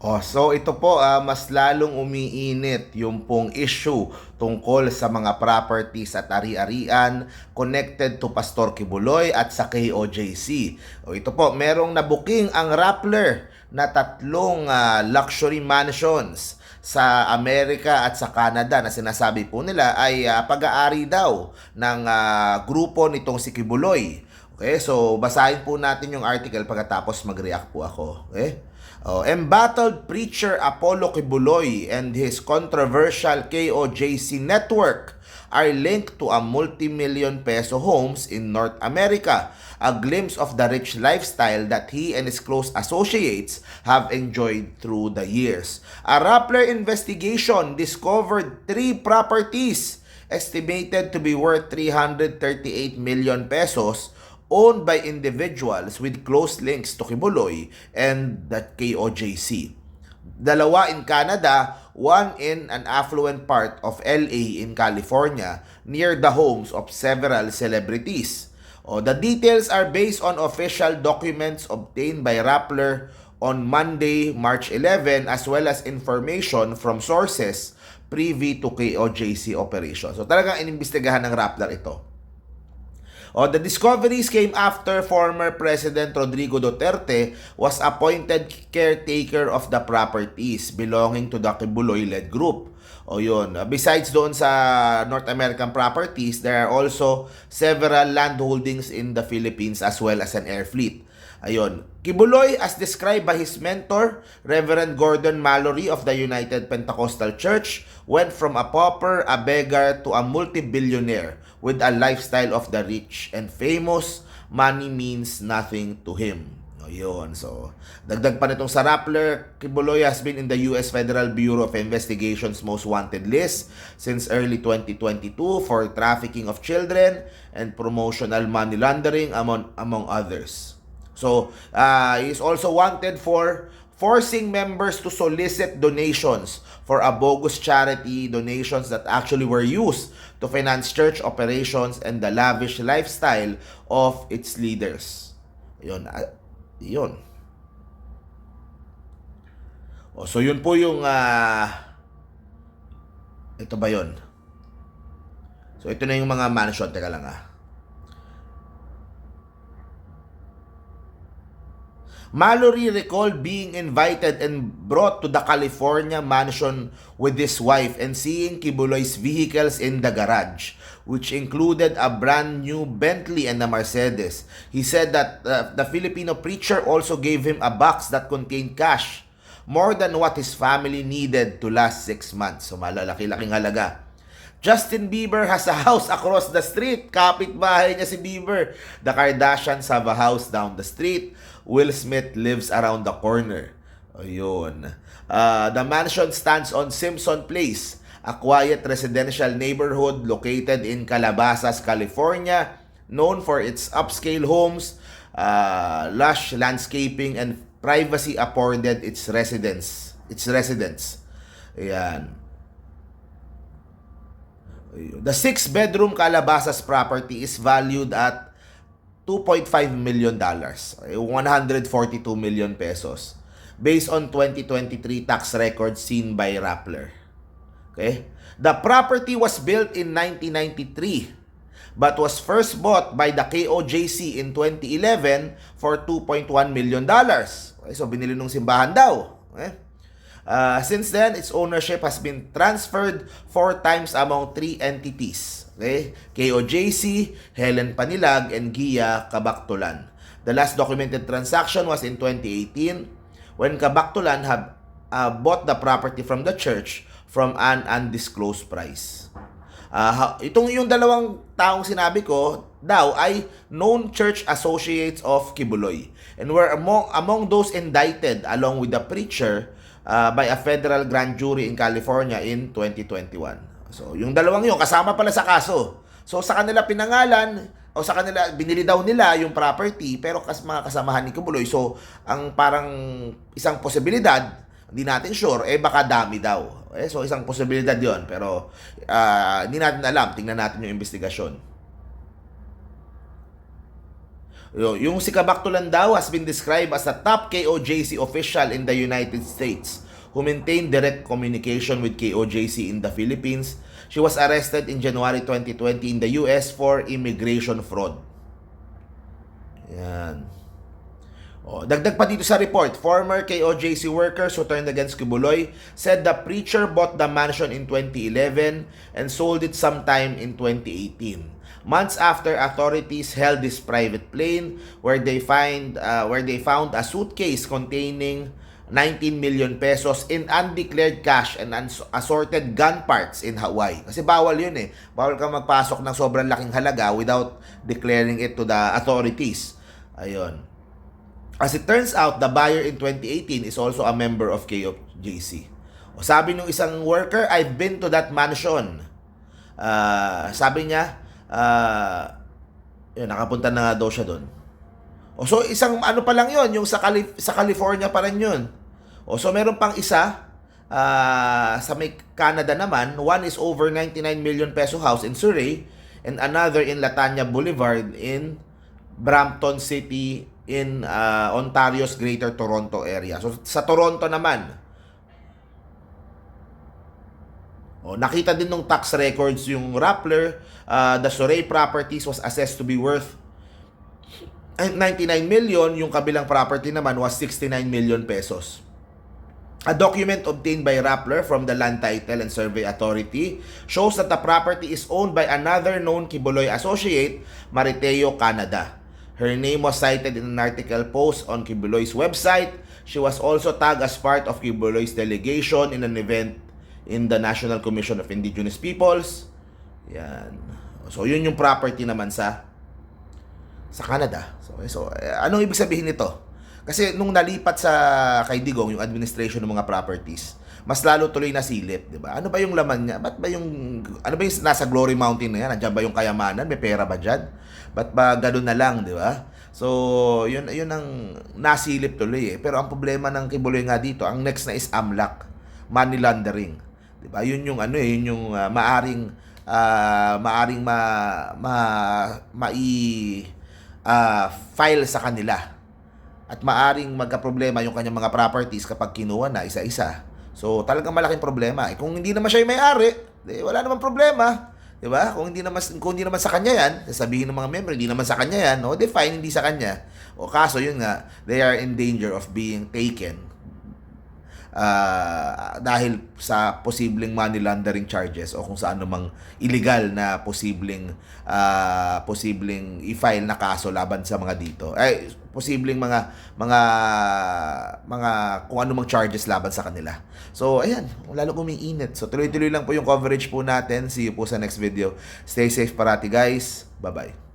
Oh, so ito po ah, mas lalong umiinit yung pong issue tungkol sa mga properties at ari-arian connected to Pastor Kibuloy at sa KOJC. O ito po, merong nabuking ang Rappler na tatlong ah, luxury mansions sa Amerika at sa Canada na sinasabi po nila ay ah, pag-aari daw ng ah, grupo nitong si Kibuloy. Okay, so basahin po natin yung article pagkatapos mag-react po ako. Okay? Oh, embattled preacher Apollo Kibuloy and his controversial KOJC network are linked to a multi-million peso homes in North America, a glimpse of the rich lifestyle that he and his close associates have enjoyed through the years. A Rappler investigation discovered three properties estimated to be worth 338 million pesos owned by individuals with close links to Kibuloy and the KOJC. Dalawa in Canada, one in an affluent part of LA in California near the homes of several celebrities. Oh, the details are based on official documents obtained by Rappler on Monday, March 11 as well as information from sources privy to KOJC operations. So talagang inimbestigahan ng Rappler ito. Oh, the discoveries came after former President Rodrigo Duterte was appointed caretaker of the properties belonging to the Kibuloy-led group. O yun. Besides doon sa North American properties, there are also several land holdings in the Philippines as well as an air fleet. Ayun. Kibuloy, as described by his mentor, Reverend Gordon Mallory of the United Pentecostal Church, went from a pauper, a beggar, to a multi-billionaire with a lifestyle of the rich and famous. Money means nothing to him. Ayun. So, dagdag pa nitong sa Rappler, Kibuloy has been in the U.S. Federal Bureau of Investigation's most wanted list since early 2022 for trafficking of children and promotional money laundering among among others. So, uh, he is also wanted for forcing members to solicit donations for a bogus charity, donations that actually were used to finance church operations and the lavish lifestyle of its leaders. Yun, ah, yun. O, so yun po yung ah, ito ba yun? So ito na yung mga mansion. Teka lang ah. Mallory recalled being invited and brought to the California mansion with his wife and seeing Kibuloy's vehicles in the garage, which included a brand new Bentley and a Mercedes. He said that uh, the Filipino preacher also gave him a box that contained cash, more than what his family needed to last six months. So malalaki-laking halaga. Justin Bieber has a house across the street. Kapit-bahay niya si Bieber. The Kardashians have a house down the street. Will Smith lives around the corner. Ayun. Uh, the mansion stands on Simpson Place, a quiet residential neighborhood located in Calabasas, California, known for its upscale homes, uh, lush landscaping, and privacy afforded its residents. Its residents. Ayan. The six-bedroom Calabasas property is valued at 2.5 million dollars, 142 million pesos, based on 2023 tax records seen by Rappler. Okay? The property was built in 1993 but was first bought by the KOJC in 2011 for 2.1 million dollars. Okay, so binili nung simbahan daw. Okay? Uh, since then, its ownership has been transferred four times among three entities. Okay? KOJC, Helen Panilag, and Gia Kabaktulan. The last documented transaction was in 2018 when Kabaktulan had uh, bought the property from the church from an undisclosed price. Uh, itong yung dalawang taong sinabi ko daw ay known church associates of Kibuloy and were among among those indicted along with the preacher uh, by a federal grand jury in California in 2021. So, yung dalawang yun, kasama pala sa kaso. So, sa kanila pinangalan, o sa kanila, binili daw nila yung property, pero kas, mga kasamahan ni Kubuloy. So, ang parang isang posibilidad, hindi natin sure, eh baka dami daw. Eh, so, isang posibilidad yon Pero, uh, hindi natin alam. Tingnan natin yung investigasyon. Yung si Kabak Tulandao has been described as a top KOJC official in the United States who maintained direct communication with KOJC in the Philippines. She was arrested in January 2020 in the US for immigration fraud. Yan. Oh, dagdag pa dito sa report, former KOJC workers who turned against Kibuloy said the preacher bought the mansion in 2011 and sold it sometime in 2018. Months after authorities held this private plane where they find uh, where they found a suitcase containing 19 million pesos in undeclared cash and assorted gun parts in Hawaii. Kasi bawal yun eh. Bawal ka magpasok ng sobrang laking halaga without declaring it to the authorities. Ayun. As it turns out, the buyer in 2018 is also a member of KOJC. O sabi nung isang worker, I've been to that mansion. Ah, sabi niya, ah, yun, nakapunta na nga daw siya doon. O so isang ano pa lang yon yung sa, Cali- sa California pa rin yun. O so meron pang isa ah, sa may Canada naman, one is over 99 million peso house in Surrey and another in Latanya Boulevard in Brampton City in ah, Ontario's Greater Toronto area. So sa Toronto naman, Oh, nakita din nung tax records yung Rappler, uh, the Surrey properties was assessed to be worth eh, 99 million, yung kabilang property naman was 69 million pesos. A document obtained by Rappler from the Land Title and Survey Authority shows that the property is owned by another known Kibuloy associate, Mariteo Canada. Her name was cited in an article post on Kibuloy's website. She was also tagged as part of Kibuloy's delegation in an event in the National Commission of Indigenous Peoples. Yan. So, yun yung property naman sa sa Canada. So, so eh, anong ibig sabihin nito? Kasi nung nalipat sa kay Digong yung administration ng mga properties, mas lalo tuloy na silip, 'di ba? Ano ba yung laman niya? Ba't ba yung ano ba yung nasa Glory Mountain na yan? Nandiyan ba yung kayamanan? May pera ba diyan? Ba't ba ganoon na lang, 'di ba? So, yun yun ang nasilip tuloy eh. Pero ang problema ng Kibuloy nga dito, ang next na is AMLAC, money laundering. 'Di ba? Yun yung ano eh, yun yung ah, maaring ah, maaring ma ma mai ah, file sa kanila. At maaring magka-problema yung kanyang mga properties kapag kinuha na isa-isa. So, talagang malaking problema. Eh, kung hindi naman siya yung may-ari, di, wala namang problema. Di ba? Kung hindi naman kung hindi naman sa kanya yan, sasabihin ng mga member, hindi naman sa kanya yan, no, define hindi sa kanya. O kaso yun nga, they are in danger of being taken ah, dahil sa posibleng money laundering charges o kung sa anumang illegal na posibleng ah, posibleng i-file na kaso laban sa mga dito. Ay posibleng mga mga mga kung anumang charges laban sa kanila. So ayan, lalo umiinit. So tuloy-tuloy lang po yung coverage po natin. See you po sa next video. Stay safe parati guys. Bye-bye.